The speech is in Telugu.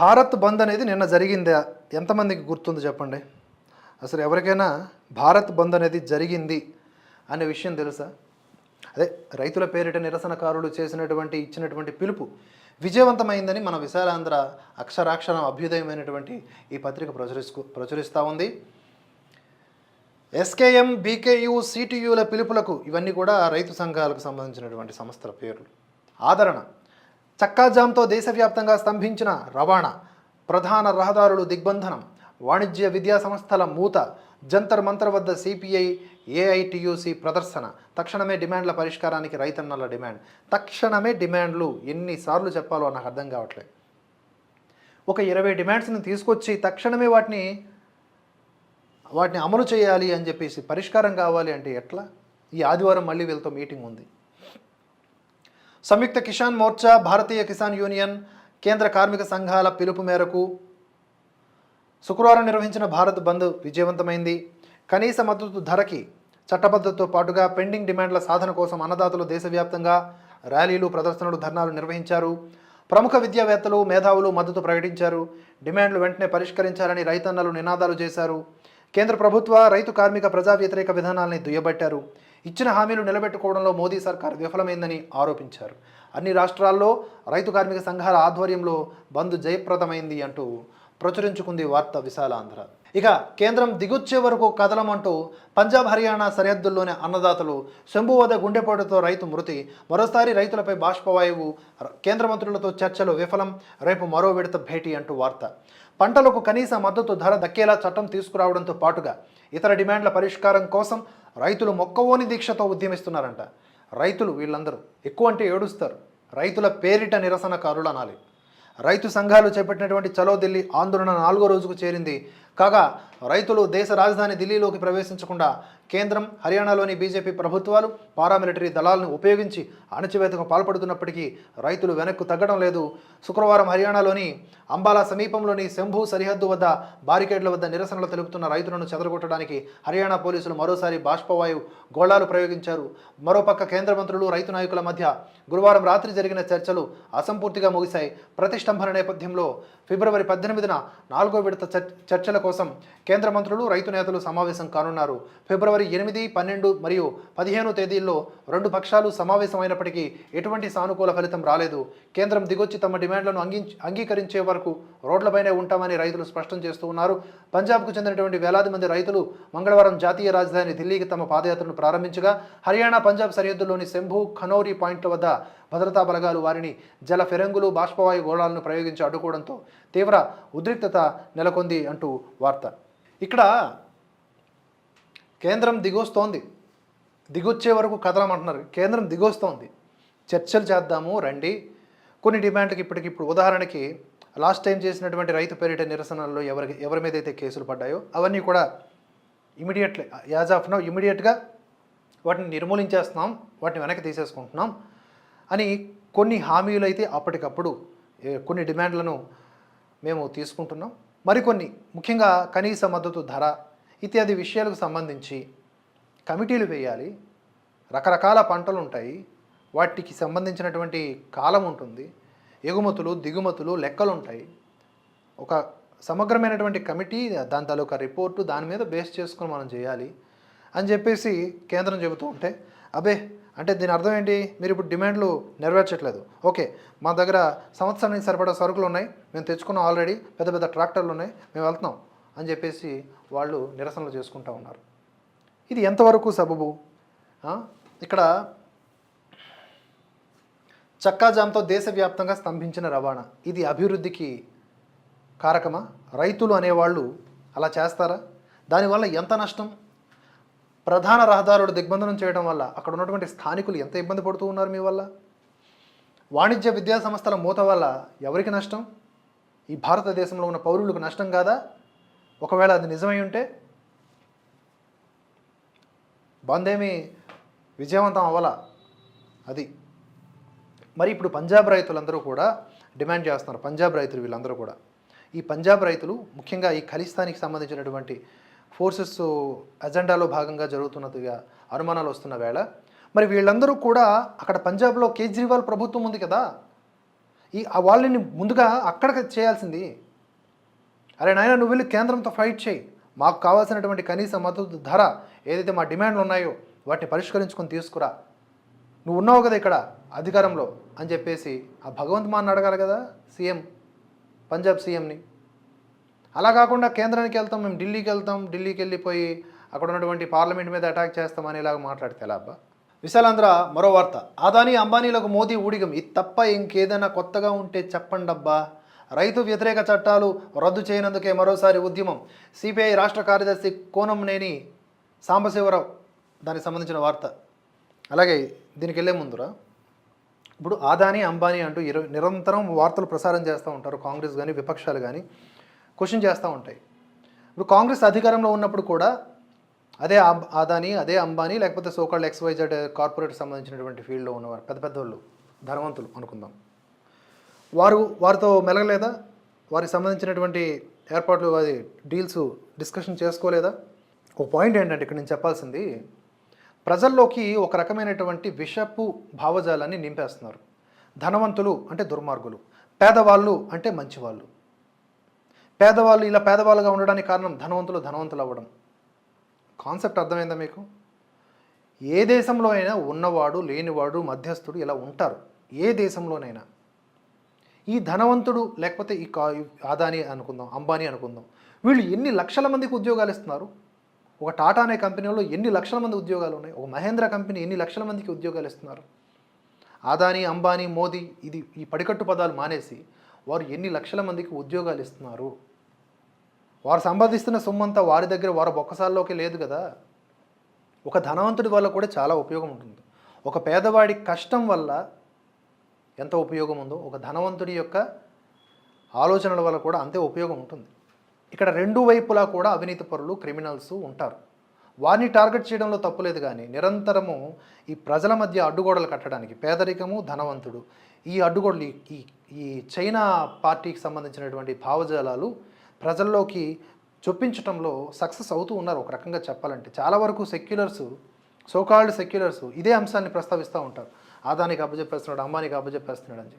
భారత్ బంద్ అనేది నిన్న జరిగిందా. ఎంతమందికి గుర్తుంది చెప్పండి? అసలు ఎవరికైనా భారత్ బంద్ అనేది జరిగింది అనే విషయం తెలుసా? అదే రైతుల పేరిట నిరసనకారులు చేసినటువంటి ఇచ్చినటువంటి పిలుపు విజయవంతమైందని మన విశాలాంధ్ర అక్షరాక్షరం అభ్యుదయమైనటువంటి ఈ పత్రిక ప్రచురిస్తూ ప్రచురిస్తూ ఉంది. ఎస్కేఎం బీకేయు సిటియుల పిలుపులకు ఇవన్నీ కూడా రైతు సంఘాలకు సంబంధించినటువంటి సంస్థల పేర్లు. ఆదరణ. చక్కాజామ్తో దేశవ్యాప్తంగా స్తంభించిన రవాణా ప్రధాన రహదారులు దిగ్బంధనం వాణిజ్య విద్యా సంస్థల మూత జంతర్ మంతర్ వద్ద సిపిఐ ఏఐటియుసి ప్రదర్శన తక్షణమే డిమాండ్ల పరిష్కారానికి రైతన్నల డిమాండ్. తక్షణమే డిమాండ్లు ఎన్నిసార్లు చెప్పాలో నాకు అర్థం కావట్లేదు. ఒక ఇరవై డిమాండ్స్ని తీసుకొచ్చి తక్షణమే వాటిని వాటిని అమలు చేయాలి అని చెప్పేసి పరిష్కారం కావాలి అంటే ఎట్లా? ఈ ఆదివారం మళ్ళీ వీళ్ళతో మీటింగ్ ఉంది. సంయుక్త కిసాన్ మోర్చా భారతీయ కిసాన్ యూనియన్ కేంద్ర కార్మిక సంఘాల పిలుపు మేరకు శుక్రవారం నిర్వహించిన భారత్ బంద్ విజయవంతమైంది. కనీస మద్దతు ధరకి చట్టబద్ధతతో పాటుగా పెండింగ్ డిమాండ్ల సాధన కోసం అన్నదాతలు దేశవ్యాప్తంగా ర్యాలీలు ప్రదర్శనలు ధర్నాలు నిర్వహించారు. ప్రముఖ విద్యావేత్తలు మేధావులు మద్దతు ప్రకటించారు. డిమాండ్లు వెంటనే పరిష్కరించాలని రైతన్నలు నినాదాలు చేశారు. కేంద్ర ప్రభుత్వ రైతు కార్మిక ప్రజా వ్యతిరేక విధానాల్ని దుయ్యబట్టారు. ఇచ్చిన హామీలు నిలబెట్టుకోవడంలో మోదీ సర్కార్ విఫలమైందని ఆరోపించారు. అన్ని రాష్ట్రాల్లో రైతు కార్మిక సంఘాల ఆధ్వర్యంలో బంద్ జయప్రదమైంది అంటూ ప్రచురించుకుంది వార్త విశాలాంధ్ర. ఇక కేంద్రం దిగొచ్చే వరకు కదలమంటూ పంజాబ్ హర్యానా సరిహద్దుల్లోని అన్నదాతలు శంభు వద్ద గుండెపోటుతో రైతు మృతి. మరోసారి రైతులపై బాష్పవాయువు కేంద్ర మంత్రులతో చర్చలు విఫలం. రేపు మరో విడత భేటీ అంటూ వార్త. పంటలకు కనీస మద్దతు ధర దక్కేలా చట్టం తీసుకురావడంతో పాటుగా ఇతర డిమాండ్ల పరిష్కారం కోసం రైతులు మొక్కవోని దీక్షతో ఉద్యమిస్తున్నారంట. రైతులు వీళ్ళందరూ ఎక్కువ అంటే ఏడుస్తారు. రైతుల పేరిట నిరసనకారులు అనాలి. రైతు సంఘాలు చేపట్టినటువంటి చలో ఢిల్లీ ఆందోళన నాలుగో రోజుకు చేరింది. కాగా రైతులు దేశ రాజధాని ఢిల్లీలోకి ప్రవేశించకుండా కేంద్రం హర్యానాలోని బీజేపీ ప్రభుత్వాలు పారామిలిటరీ దళాలను ఉపయోగించి అణచివేతకు పాల్పడుతున్నప్పటికీ రైతులు వెనక్కు తగ్గడం లేదు. శుక్రవారం హర్యానాలోని అంబాలా సమీపంలోని శంభు సరిహద్దు వద్ద బారికేడ్ల వద్ద నిరసనలు తెలుపుతున్న రైతులను చెదరగొట్టడానికి హర్యానా పోలీసులు మరోసారి బాష్పవాయు గోళాలు ప్రయోగించారు. మరోపక్క కేంద్ర మంత్రులు రైతు నాయకుల మధ్య గురువారం రాత్రి జరిగిన చర్చలు అసంపూర్తిగా ముగిశాయి. ప్రతిష్టంభన నేపథ్యంలో ఫిబ్రవరి పద్దెనిమిదిన నాలుగో విడత చర్చలకు కోసం కేంద్ర మంత్రులు రైతు నేతలు సమావేశం కానున్నారు. ఫిబ్రవరి ఎనిమిది పన్నెండు మరియు పదిహేను తేదీల్లో రెండు పక్షాలు సమావేశమైనప్పటికీ ఎటువంటి సానుకూల ఫలితం రాలేదు. కేంద్రం దిగొచ్చి తమ డిమాండ్లను అంగీ అంగీకరించే వరకు రోడ్లపైనే ఉంటామని రైతులు స్పష్టం చేస్తూ ఉన్నారు. పంజాబ్కు చెందినటువంటి వేలాది మంది రైతులు మంగళవారం జాతీయ రాజధాని ఢిల్లీకి తమ పాదయాత్రను ప్రారంభించగా హర్యానా పంజాబ్ సరిహద్దులోని శంభు ఖనౌరి పాయింట్ల వద్ద భద్రతా బలగాలు వారిని జల ఫిరంగులు బాష్పవాయు గోళాలను ప్రయోగించి అడ్డుకోవడంతో తీవ్ర ఉద్రిక్తత నెలకొంది అంటూ వార్త. ఇక్కడ కేంద్రం దిగొస్తోంది. దిగొచ్చే వరకు కదలమంటున్నారు కేంద్రం దిగొస్తోంది. చర్చలు చేద్దాము రండి. కొన్ని డిమాండ్కి ఇప్పటికిప్పుడు ఉదాహరణకి లాస్ట్ టైం చేసినటువంటి రైతు పేరిట నిరసనల్లో ఎవరికి ఎవరి మీద అయితే కేసులు పడ్డాయో అవన్నీ కూడా ఇమీడియట్లీ యాజ్ ఆఫ్ నౌ ఇమీడియట్గా వాటిని నిర్మూలించేస్తున్నాం వాటిని వెనక్కి తీసేసుకుంటున్నాం అని కొన్ని హామీలు అయితే అప్పటికప్పుడు కొన్ని డిమాండ్లను మేము తీసుకుంటున్నాం. మరికొన్ని ముఖ్యంగా కనీస మద్దతు ధర ఇత్యాది విషయాలకు సంబంధించి కమిటీలు వేయాలి. రకరకాల పంటలు ఉంటాయి. వాటికి సంబంధించినటువంటి కాలం ఉంటుంది. ఎగుమతులు దిగుమతులు లెక్కలు ఉంటాయి. ఒక సమగ్రమైనటువంటి కమిటీ దాని తాలూకా రిపోర్టు దాని మీద బేస్ చేసుకొని మనం చేయాలి అని చెప్పేసి కేంద్రం చెబుతూ ఉంటే అబే అంటే దీని అర్థం ఏంటి? మీరు ఇప్పుడు డిమాండ్లు నెరవేర్చట్లేదు. ఓకే మా దగ్గర సంవత్సరానికి సరిపడా సరుకులు ఉన్నాయి. మేము తెచ్చుకున్నాం ఆల్రెడీ. పెద్ద పెద్ద ట్రాక్టర్లు ఉన్నాయి. మేము వెళ్తున్నాం అని చెప్పేసి వాళ్ళు నిరసనలు చేసుకుంటూ ఉన్నారు. ఇది ఎంతవరకు సబబు? ఇక్కడ చక్కాజామ్తో దేశవ్యాప్తంగా స్తంభించిన రవాణా. ఇది అభివృద్ధికి కారకమా? రైతులు అనేవాళ్ళు అలా చేస్తారా? దానివల్ల ఎంత నష్టం? ప్రధాన రహదారులు దిగ్బంధనం చేయడం వల్ల అక్కడ ఉన్నటువంటి స్థానికులు ఎంత ఇబ్బంది పడుతూ ఉన్నారు మీ వల్ల? వాణిజ్య విద్యా సంస్థల మూత వల్ల ఎవరికి నష్టం? ఈ భారతదేశంలో ఉన్న పౌరులకు నష్టం కాదా? ఒకవేళ అది నిజమై ఉంటే? బంద్ విజయవంతం అవ్వాల? అది. మరి ఇప్పుడు పంజాబ్ రైతులందరూ కూడా డిమాండ్ చేస్తున్నారు పంజాబ్ రైతులు వీళ్ళందరూ కూడా. ఈ పంజాబ్ రైతులు ముఖ్యంగా ఈ ఖలిస్తానికి సంబంధించినటువంటి ఫోర్సెస్ అజెండాలో భాగంగా జరుగుతున్నదిగా అనుమానాలు వస్తున్న వేళ. మరి వీళ్ళందరూ కూడా అక్కడ పంజాబ్లో కేజ్రీవాల్ ప్రభుత్వం ఉంది కదా. ఈ ఆ వాళ్ళని ముందుగా అక్కడికి చేయాల్సింది. అరే నాయన నువ్వు వెళ్ళి కేంద్రంతో ఫైట్ చేయి. మాకు కావాల్సినటువంటి కనీస మద్దతు ధర ఏదైతే మా డిమాండ్లు ఉన్నాయో వాటిని పరిష్కరించుకొని తీసుకురా. నువ్వు ఉన్నావు కదా ఇక్కడ అధికారంలో అని చెప్పేసి ఆ భగవంత్ మాన్ అడగాలి కదా సీఎం పంజాబ్ సీఎంని. అలా కాకుండా కేంద్రానికి వెళ్తాం మేము ఢిల్లీకి వెళ్తాం ఢిల్లీకి వెళ్ళిపోయి అక్కడ ఉన్నటువంటి పార్లమెంట్ మీద అటాక్ చేస్తామని ఇలాగ మాట్లాడితే ఎలా అబ్బా? విశాలాంధ్ర మరో వార్త. అదానీ అంబానీలకు మోదీ ఊడిగం. ఇది తప్ప ఇంకేదైనా కొత్తగా ఉంటే చెప్పండబ్బా రైతు వ్యతిరేక చట్టాలు రద్దు చేయనందుకే మరోసారి ఉద్యమం. సిపిఐ రాష్ట్ర కార్యదర్శి కోనంనేని సాంబశివరావు దానికి సంబంధించిన వార్త. అలాగే దీనికి వెళ్ళే ముందురా. ఇప్పుడు ఆదాని అంబానీ అంటూ ఇర- నిరంతరం వార్తలు ప్రసారం చేస్తూ ఉంటారు కాంగ్రెస్ కానీ విపక్షాలు కానీ క్వశ్చన్ చేస్తూ ఉంటాయి. ఇప్పుడు కాంగ్రెస్ అధికారంలో ఉన్నప్పుడు కూడా అదే అబ్- ఆదాని అదే అంబానీ లేకపోతే సోకాళ్ళు ఎక్స్వైజెడ్ కార్పొరేట్ సంబంధించినటువంటి ఫీల్డ్లో ఉన్నవారు పెద్ద పెద్ద వాళ్ళు ధనవంతులు అనుకుందాం. వారు వారితో మెలగలేదా? వారికి సంబంధించినటువంటి ఏర్పాట్లు అది డీల్స్ డిస్కషన్ చేసుకోలేదా? ఒక పాయింట్ ఏంటంటే ఇక్కడ నేను చెప్పాల్సింది ప్రజల్లోకి ఒక రకమైనటువంటి విషపు భావజాలాన్ని నింపేస్తున్నారు. ధనవంతులు అంటే దుర్మార్గులు పేదవాళ్ళు అంటే మంచివాళ్ళు. పేదవాళ్ళు ఇలా పేదవాళ్ళుగా ఉండడానికి కారణం ధనవంతులు ధనవంతులు అవ్వడం. కాన్సెప్ట్ అర్థమైందా మీకు? ఏ దేశంలో అయినా ఉన్నవాడు లేనివాడు మధ్యస్థుడు ఇలా ఉంటారు. ఏ దేశంలోనైనా. ఈ ధనవంతుడు లేకపోతే ఈ కా ఆదాని అనుకుందాం అంబానీ అనుకుందాం. వీళ్ళు ఎన్ని లక్షల మందికి ఉద్యోగాలు ఇస్తున్నారు? ఒక టాటా అనే కంపెనీలో ఎన్ని లక్షల మంది ఉద్యోగాలు ఉన్నాయి? ఒక మహేంద్ర కంపెనీ ఎన్ని లక్షల మందికి ఉద్యోగాలు ఇస్తున్నారు? ఆదాని అంబానీ మోదీ ఇది ఈ పడికట్టు పదాలు మానేసి వారు ఎన్ని లక్షల మందికి ఉద్యోగాలు ఇస్తున్నారు? వారు సంపాదిస్తున్న సొమ్మంతా వారి దగ్గర వారి బొక్కసాల్లోకి లేదు కదా? ఒక ధనవంతుడి వల్ల కూడా చాలా ఉపయోగం ఉంటుంది. ఒక పేదవాడి కష్టం వల్ల ఎంత ఉపయోగం ఉందో ఒక ధనవంతుడి యొక్క ఆలోచనల వల్ల కూడా అంతే ఉపయోగం ఉంటుంది. ఇక్కడ రెండు వైపులా కూడా అవినీతి పరులు క్రిమినల్స్ ఉంటారు. వారిని టార్గెట్ చేయడంలో తప్పులేదు కానీ నిరంతరము ఈ ప్రజల మధ్య అడ్డుగోడలు కట్టడానికి పేదరికము ధనవంతుడు. ఈ అడ్డుగోడలు ఈ- ఈ చైనా పార్టీకి సంబంధించినటువంటి భావజాలాలు ప్రజల్లోకి చొప్పించడంలో సక్సెస్ అవుతూ ఉన్నారు ఒక రకంగా చెప్పాలంటే. చాలా వరకు సెక్యులర్స్ సోకాల్డ్ సెక్యులర్స్ ఇదే అంశాన్ని ప్రస్తావిస్తూ ఉంటారు. ఆదానికి అప్పచెప్పేస్తున్నాడు అమ్మానికి అప్పచెప్పేస్తున్నాడు అని